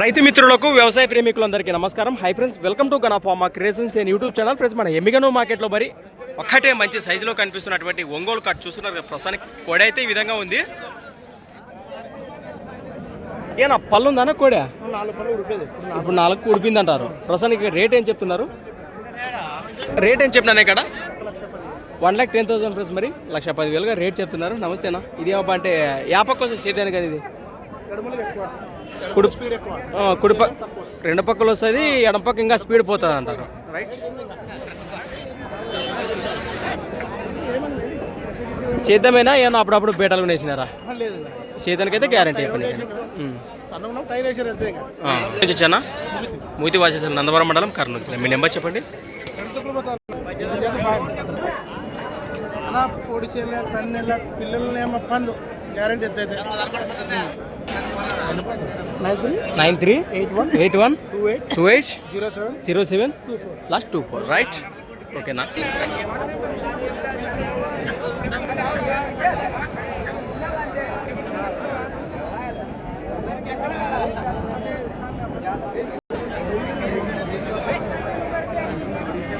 రైతు మిత్రులకు వ్యవసాయ ప్రేమికులందరికీ నమస్కారం. Hi friends welcome to Gana creations and YouTube channel friends మన ఎమ్మిగనో మార్కెట్లో మరి ఒక్కటే మంచి సైజులో కనిపిస్తున్నటువంటి ఒంగోలు కట్ చూస్తున్నారు ప్రస్తుతానికి కోడి అయితే ఈ విధంగా ఉంది. ఏనా పళ్ళు ఉందానా కోడే? ఇప్పుడు నాలుగు ఉడిపింది అంటారు ప్రస్తుతానికి రేట్ ఏం చెప్తున్నారు? రేట్ ఏం చెప్తున్నాను ఇక్కడ? One lakh ten thousand friends మరి లక్ష పదివేలుగా రేట్ చెప్తున్నారు. నమస్తేనా ఇది ఏమబ్బా అంటే యాప కోసం సేదాను కదా ఇది? కుడి కుడి పక్క రెండు పక్కలు వస్తుంది ఎడం పక్క ఇంకా స్పీడ్ పోతుంది అంటారు రైట్ సేద్యమైనా ఏమన్నా అప్పుడప్పుడు బేటలు వేసినారా? ఆహా, లేదు సేద్యానికైతే గ్యారంటీ అయిపోయింది వచ్చానా మూతి వాసేసారు నందవరం మండలం కర్నూలు మీ నెంబర్ చెప్పండి. తన్నెల పిల్లలనేమో పండు గ్యారంటీ ఎంత అయితే nine three? Nine three? Eight one? Eight one? Two eight? Two eight? Zero seven? Zero seven? Two four? Last two four right. ఓకేనా?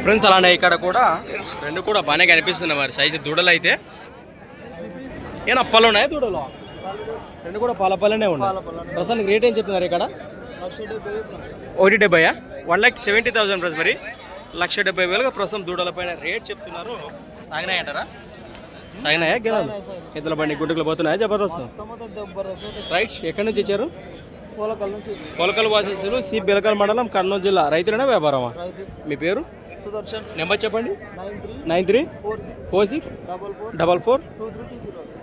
ఫ్రెండ్స్ అలానే ఇక్కడ కూడా రెండు కూడా బాగానే కనిపిస్తున్నాయి మరి. సైజు దూడలు అయితే ఏనా అప్పలు ఉన్నాయి దూడలు? రెండు కూడా పాల పళ్ళనే ఉన్నాయి. ప్రస్తుతానికి రేట్ ఏం చెప్తున్నారు ఇక్కడ? ఒకటి డెబ్బైయా one lakh seventy thousand price మరి. లక్ష డెబ్బై వేలుగా ప్రస్తుతం దూడల పైన రేట్ చెప్తున్నారు. సాగినాయంటారా సాగినాయా గెలాలు? ఇద్దరు బండి గుంటకులు పోతున్నాయా? జబర్దస్త్? రైట్ ఎక్కడి నుంచి ఇచ్చారు పూలకల్ వాసేసారు సి బెలకల్ మండలం కర్నూలు జిల్లా. రైతులైనా వ్యాపారమా? మీ పేరు? సుదర్శన్. నెంబర్ చెప్పండి? Nine three four six double four double four?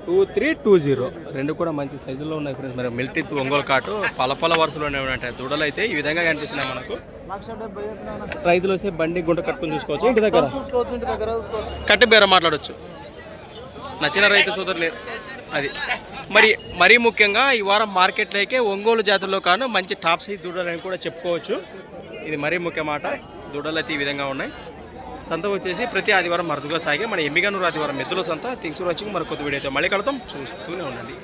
Two three two zero. రెండు కూడా మంచి సైజులో ఉన్నాయి ఫ్రెండ్స్ మరి మిల్టీ ఒంగోలు కాటు పలపల వరుసలోనే ఉంటాయి దూడలు అయితే ఈ విధంగా కనిపిస్తున్నాయి మనకు. రైతులు వస్తే బండి గుంట కట్టుకుని చూసుకోవచ్చు. ఇంటి దగ్గర? కట్టి బేర మాట్లాడొచ్చు. నచ్చిన రైతు సోదరులే అది. మరి మరీ ముఖ్యంగా ఈ వారం మార్కెట్లోకే ఒంగోలు జాతుల్లో కాను మంచి టాప్ సైజ్ దూడలు అని కూడా చెప్పుకోవచ్చు. ఇది మరీ ముఖ్య మాట దూడలు అయితే ఈ విధంగా ఉన్నాయి. సంత వచ్చేసి ప్రతి ఆదివారం మరుదుగా సాగే మన ఎమ్మిగనూరు ఆదివారం మెద్దుల సంత. థింగ్స్ వచ్చి మరి కొత్త వీడియోతో మళ్ళీ కడతాం చూస్తూనే ఉండండి.